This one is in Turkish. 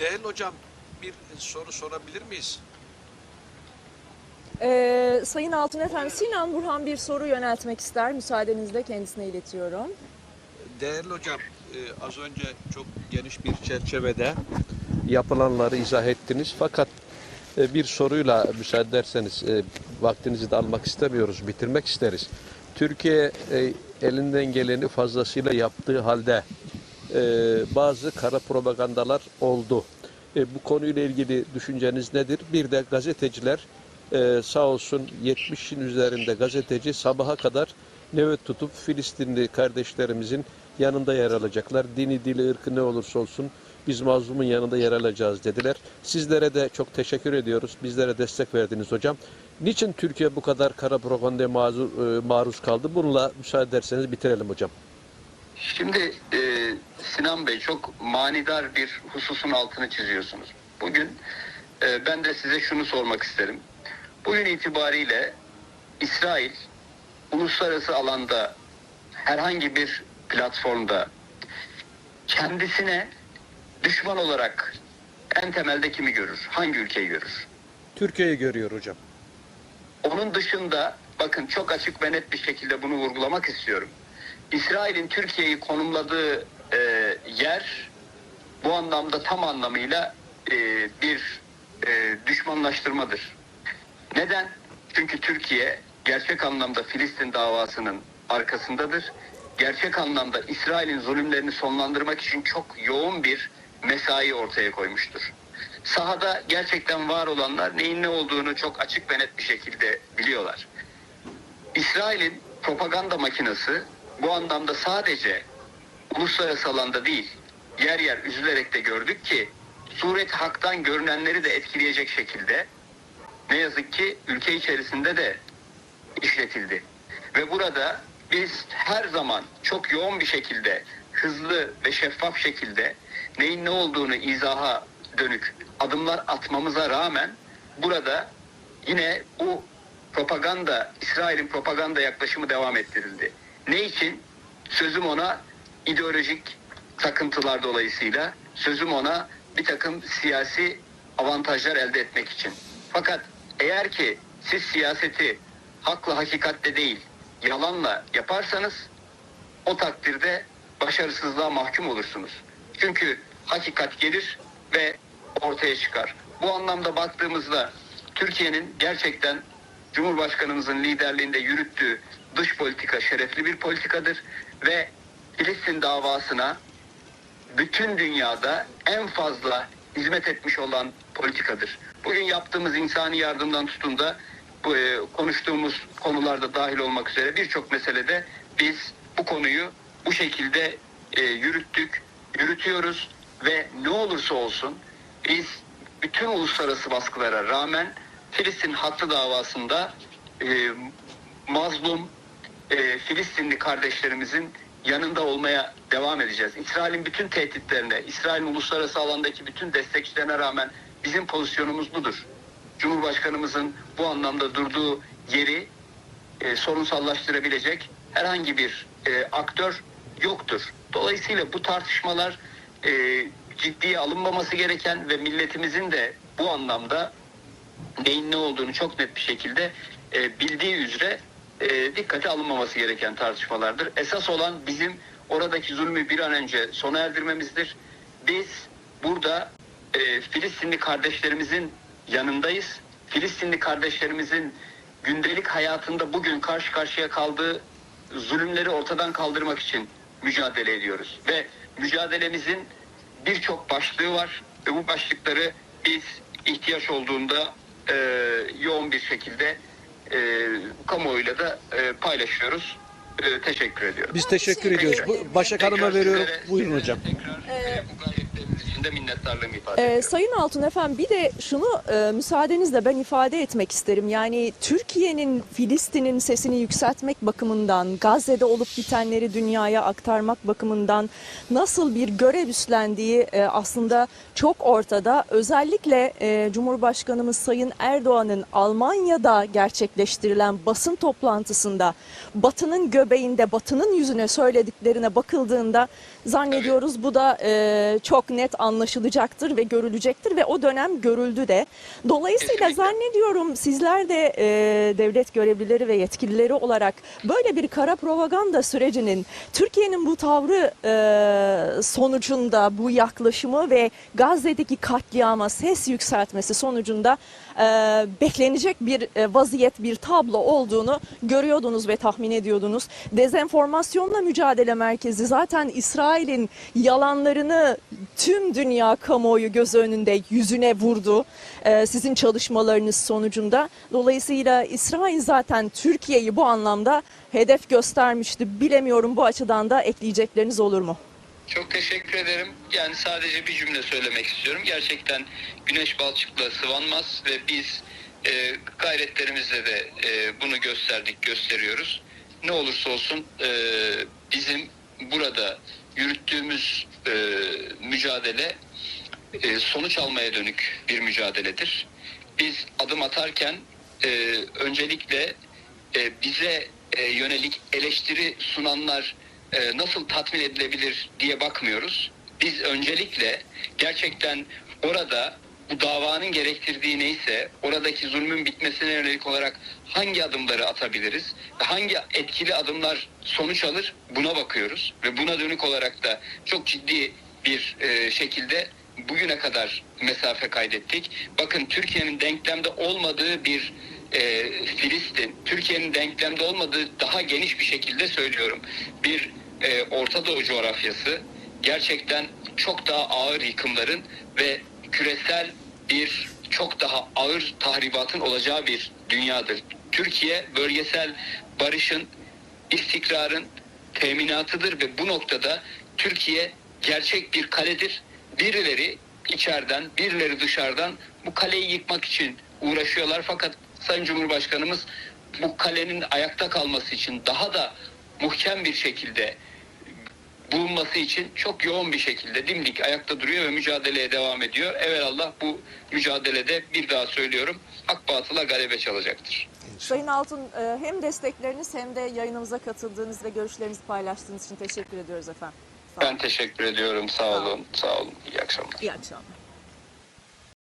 Değerli hocam bir soru sorabilir miyiz? Ee, Sayın Altun Efendi, Sinan Burhan bir soru yöneltmek ister. Müsaadenizle kendisine iletiyorum. Değerli hocam e, az önce çok geniş bir çerçevede yapılanları izah ettiniz. Fakat e, bir soruyla müsaade ederseniz e, vaktinizi de almak istemiyoruz, bitirmek isteriz. Türkiye e, elinden geleni fazlasıyla yaptığı halde e, bazı kara propagandalar oldu. E, bu konuyla ilgili düşünceniz nedir? Bir de gazeteciler e, sağ olsun 70'in üzerinde gazeteci sabaha kadar nöbet tutup Filistinli kardeşlerimizin yanında yer alacaklar. Dini, dili, ırkı ne olursa olsun biz mazlumun yanında yer alacağız dediler. Sizlere de çok teşekkür ediyoruz. Bizlere destek verdiniz hocam. Niçin Türkiye bu kadar kara propagandaya e, maruz kaldı? Bununla müsaade ederseniz bitirelim hocam. Şimdi e, Sinan Bey çok manidar bir hususun altını çiziyorsunuz. Bugün e, ben de size şunu sormak isterim. Bugün itibariyle İsrail uluslararası alanda herhangi bir platformda kendisine düşman olarak en temelde kimi görür? Hangi ülkeyi görür? Türkiye'yi görüyor hocam. Onun dışında bakın çok açık ve net bir şekilde bunu vurgulamak istiyorum. İsrail'in Türkiye'yi konumladığı e, yer bu anlamda tam anlamıyla e, bir e, düşmanlaştırmadır. Neden? Çünkü Türkiye gerçek anlamda Filistin davasının arkasındadır. Gerçek anlamda İsrail'in zulümlerini sonlandırmak için çok yoğun bir mesai ortaya koymuştur. Sahada gerçekten var olanlar neyin ne olduğunu çok açık ve net bir şekilde biliyorlar. İsrail'in propaganda makinesi bu anlamda sadece uluslararası alanda değil, yer yer üzülerek de gördük ki suret haktan görünenleri de etkileyecek şekilde ne yazık ki ülke içerisinde de işletildi. Ve burada biz her zaman çok yoğun bir şekilde, hızlı ve şeffaf şekilde neyin ne olduğunu izaha dönük adımlar atmamıza rağmen burada yine bu propaganda, İsrail'in propaganda yaklaşımı devam ettirildi. Ne için? Sözüm ona ideolojik takıntılar dolayısıyla, sözüm ona bir takım siyasi avantajlar elde etmek için. Fakat eğer ki siz siyaseti hakla hakikatle değil, yalanla yaparsanız o takdirde başarısızlığa mahkum olursunuz. Çünkü hakikat gelir ve ortaya çıkar. Bu anlamda baktığımızda Türkiye'nin gerçekten Cumhurbaşkanımızın liderliğinde yürüttüğü dış politika şerefli bir politikadır ve Filistin davasına bütün dünyada en fazla hizmet etmiş olan politikadır. Bugün yaptığımız insani yardımdan tutun da bu, e, konuştuğumuz konularda dahil olmak üzere birçok meselede biz bu konuyu bu şekilde e, yürüttük, yürütüyoruz ve ne olursa olsun biz bütün uluslararası baskılara rağmen Filistin hattı davasında e, mazlum e, Filistinli kardeşlerimizin yanında olmaya devam edeceğiz. İsrail'in bütün tehditlerine, İsrail'in uluslararası alandaki bütün destekçilerine rağmen bizim pozisyonumuz budur. Cumhurbaşkanımızın bu anlamda durduğu yeri e, sorunsallaştırabilecek herhangi bir e, aktör yoktur. Dolayısıyla bu tartışmalar e, ciddiye alınmaması gereken ve milletimizin de bu anlamda neyin ne olduğunu çok net bir şekilde e, bildiği üzere e, dikkate alınmaması gereken tartışmalardır. Esas olan bizim oradaki zulmü bir an önce sona erdirmemizdir. Biz burada e, Filistinli kardeşlerimizin yanındayız. Filistinli kardeşlerimizin gündelik hayatında bugün karşı karşıya kaldığı zulümleri ortadan kaldırmak için mücadele ediyoruz. Ve mücadelemizin birçok başlığı var ve bu başlıkları biz ihtiyaç olduğunda e, yoğun bir şekilde e, kamuoyuyla da e, paylaşıyoruz. E, teşekkür ediyorum. Biz teşekkür ediyoruz. Bu, Başak Hanım'a Tekrar veriyorum. sizlere- Buyurun hocam. Tekrar e, bu için de minnettarlığımı ifade Ee, ediyorum. Sayın Altun Efendi bir de şunu e, müsaadenizle ben ifade etmek isterim. Yani Türkiye'nin Filistin'in sesini yükseltmek bakımından, Gazze'de olup bitenleri dünyaya aktarmak bakımından nasıl bir görev üstlendiği e, aslında çok ortada. Özellikle e, Cumhurbaşkanımız Sayın Erdoğan'ın Almanya'da gerçekleştirilen basın toplantısında Batı'nın göbeğinde, Batı'nın yüzüne söylediklerine bakıldığında zannediyoruz bu da e, çok net anlaşılacaktır ve görülecektir ve o dönem görüldü de. Dolayısıyla Kesinlikle. zannediyorum sizler de e, devlet görevlileri ve yetkilileri olarak böyle bir kara propaganda sürecinin Türkiye'nin bu tavrı e, sonucunda bu yaklaşımı ve Gazze'deki katliama ses yükseltmesi sonucunda e, beklenecek bir e, vaziyet, bir tablo olduğunu görüyordunuz ve tahmin ediyordunuz. Dezenformasyonla mücadele merkezi zaten İsrail'in yalanlarını tüm dünya kamuoyu göz önünde yüzüne vurdu e, sizin çalışmalarınız sonucunda. Dolayısıyla İsrail zaten Türkiye'yi bu anlamda hedef göstermişti. Bilemiyorum bu açıdan da ekleyecekleriniz olur mu? Çok teşekkür ederim. Yani sadece bir cümle söylemek istiyorum. Gerçekten güneş balçıkla sıvanmaz ve biz e, gayretlerimizle de e, bunu gösterdik, gösteriyoruz. Ne olursa olsun e, bizim burada yürüttüğümüz e, mücadele e, sonuç almaya dönük bir mücadeledir. Biz adım atarken e, öncelikle e, bize e, yönelik eleştiri sunanlar e, nasıl tatmin edilebilir diye bakmıyoruz. Biz öncelikle gerçekten orada bu davanın gerektirdiği neyse oradaki zulmün bitmesine yönelik olarak hangi adımları atabiliriz ve hangi etkili adımlar sonuç alır buna bakıyoruz ve buna dönük olarak da çok ciddi bir e, şekilde bugüne kadar mesafe kaydettik. Bakın Türkiye'nin denklemde olmadığı bir e, Filistin, Türkiye'nin denklemde olmadığı daha geniş bir şekilde söylüyorum. Bir e, Orta Doğu coğrafyası gerçekten çok daha ağır yıkımların ve küresel bir çok daha ağır tahribatın olacağı bir dünyadır. Türkiye bölgesel barışın, istikrarın teminatıdır ve bu noktada Türkiye gerçek bir kaledir. Birileri içeriden, birileri dışarıdan bu kaleyi yıkmak için uğraşıyorlar fakat Sayın Cumhurbaşkanımız bu kalenin ayakta kalması için daha da muhkem bir şekilde bulunması için çok yoğun bir şekilde dimdik ayakta duruyor ve mücadeleye devam ediyor. Evelallah bu mücadelede bir daha söylüyorum hak batıla galebe çalacaktır. Sayın Altun e, hem destekleriniz hem de yayınımıza katıldığınız ve görüşlerinizi paylaştığınız için teşekkür ediyoruz efendim. Sağ olun. Ben teşekkür ediyorum. Sağ olun. Sağ olun. İyi akşamlar. İyi akşamlar.